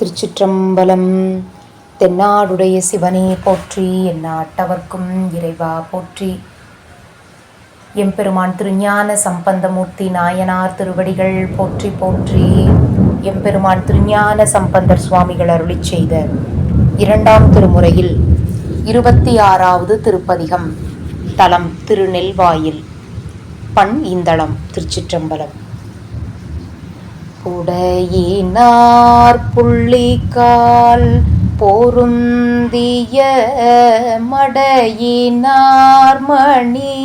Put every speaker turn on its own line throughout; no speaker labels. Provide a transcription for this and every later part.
திருச்சிற்றம்பலம். தென்னாடுடைய சிவனே போற்றி எந்நாட்டவர்க்கும் இறைவா போற்றி. எம்பெருமான் திருஞான சம்பந்தமூர்த்தி நாயனார் திருவடிகள் போற்றி போற்றி. எம்பெருமான் திருஞான சம்பந்தர் சுவாமிகள் அருளி செய்த இரண்டாம் திருமுறையில் இருபத்தி ஆறாவது திருப்பதிகம் தலம் திருநெல்வாயில். பண் இந்தளம் திருச்சிற்றம்பலம். உடையினார் புள்ளிக்கால் பொருந்திய மடையினார் மணி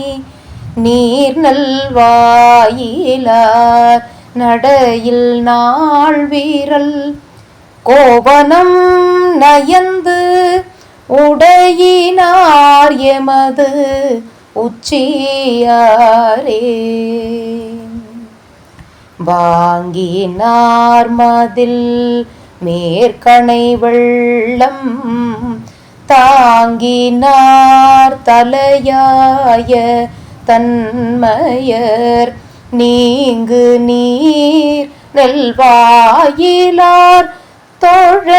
நீர் நல்வாயிலார் நடையில் நாள் வீரல். கோவனம் நயந்து உடையினார் எமது உச்சியாரே. வாங்கினார் மதில் மேற்கணை வெள்ளம். தாங்கினார் தலையாய தன்மயர். நீங்கு நீர் நெல்வாயிலார் தொழ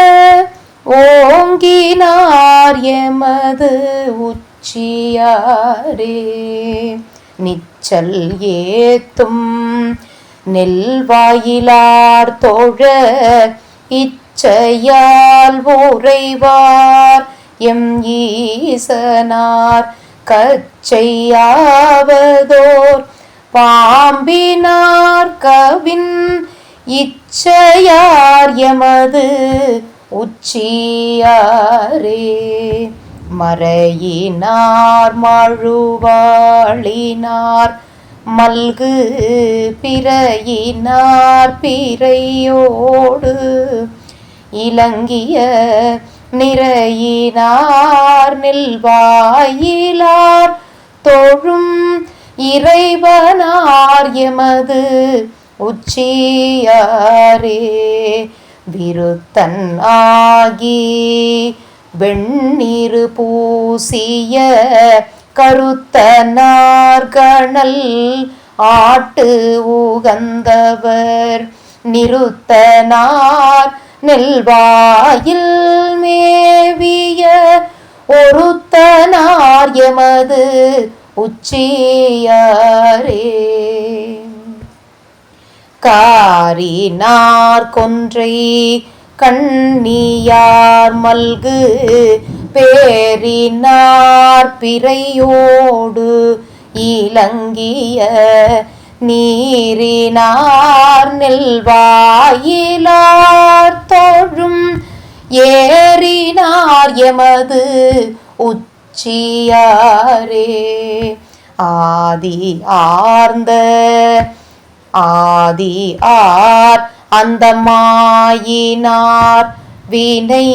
ஓங்கினார் எமது உச்சியாரே. நிச்சல் ஏத்தும் நெல்வாயிலார் தோழ இச்சையால் உறைவார். எம் ஈசனார் கச்சையாவதோர் பாம்பினார் கவின் இச்சையார் எமது உச்சியாரே. மறையினார் மழுவாளினார் மல்கு பிறையினார் பிறையோடு இலங்கிய நிறையினார் நில்வாயிலார் தொழும் இறைவனார் எமது உச்சியாரே. விருத்தன் ஆகி வெண்ணிறு பூசிய கருத்த நார்கணல் ஆட்டு உகந்தவர். நிறுத்தனார் நெல்வாயில் மேவிய ஒருத்தனார் எமது உச்சியாரே. காரினார் கொன்றை கண்ணியார் மல்கு பேரினார் பிறையோடு இலங்கிய நீரினார் நெல்வாயிலார் தோழும் ஏறினார் எமது உச்சியாரே. ஆதி ஆர்ந்த ஆதி ஆர் அந்த மாயினார் வினை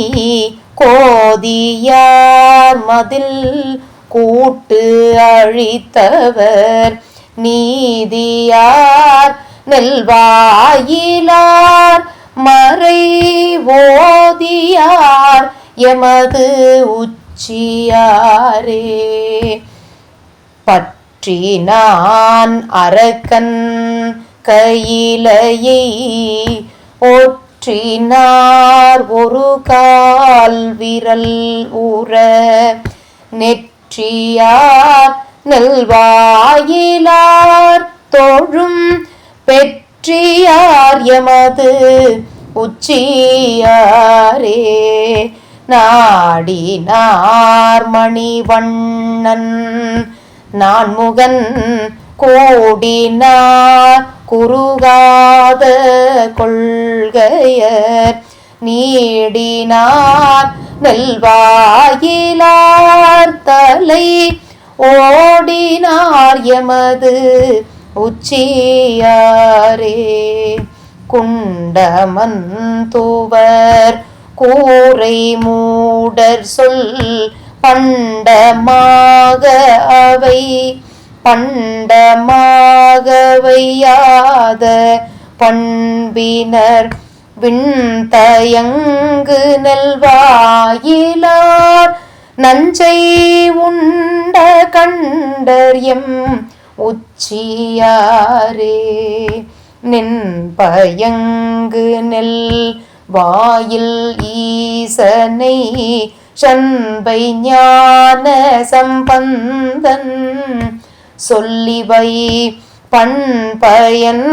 கோதியார் மதில் கூட்டு அழித்தவர். நீதியார் நெல்வாயிலார் மறை ஓதியார் எமது உச்சியாரே. பற்றினான் அரக்கன் கையிலையை நெற்றினார் ஒரு கால் விரல் ஊற. நெற்றியார் நல்வாயிலார் தோழும் பெற்றியார் எமது உச்சியாரே. நாடினார் மணிவண்ணன் நான் முகன் கோடினார் குறுகாத கொள்கையர் நீடினார் நெல்வாயிலார் தலை. ஓடினார் எமது உச்சியாரே. குண்டமன் தூவர் கூரை மூடர் சொல் பண்டமாக அவை. பண்டமாகவையாத பண்பினர் விண்தயங்கு நெல்வாயிலார். நஞ்சை உண்ட கண்டர்யம் உச்சியாரே. நின்பயங்கு நெல் வாயில் ஈசனை சண்பை ஞான சம்பந்தன். சொல்லிவை பண்பயன்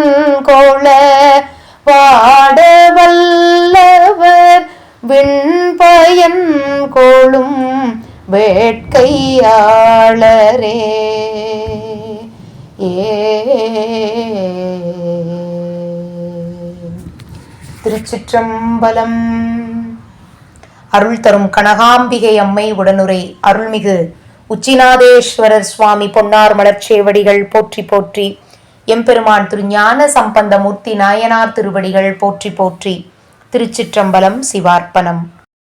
கோள பாட வல்லவர் விண்பயன் கோளும் வேட்கையாளரே. ஏ. திருச்சிற்றம்பலம். அருள் தரும் கனகாம்பிகை அம்மை உடனுரை அருள்மிகு உச்சிநாதேஸ்வரர் சுவாமி பொன்னார் மலர்ச்சேவடிகள் போற்றி போற்றி. எம்பெருமான் திரு ஞான சம்பந்தமூர்த்தி நாயனார் திருவடிகள் போற்றி போற்றி. திருச்சிற்றம்பலம் சிவார்ப்பணம்.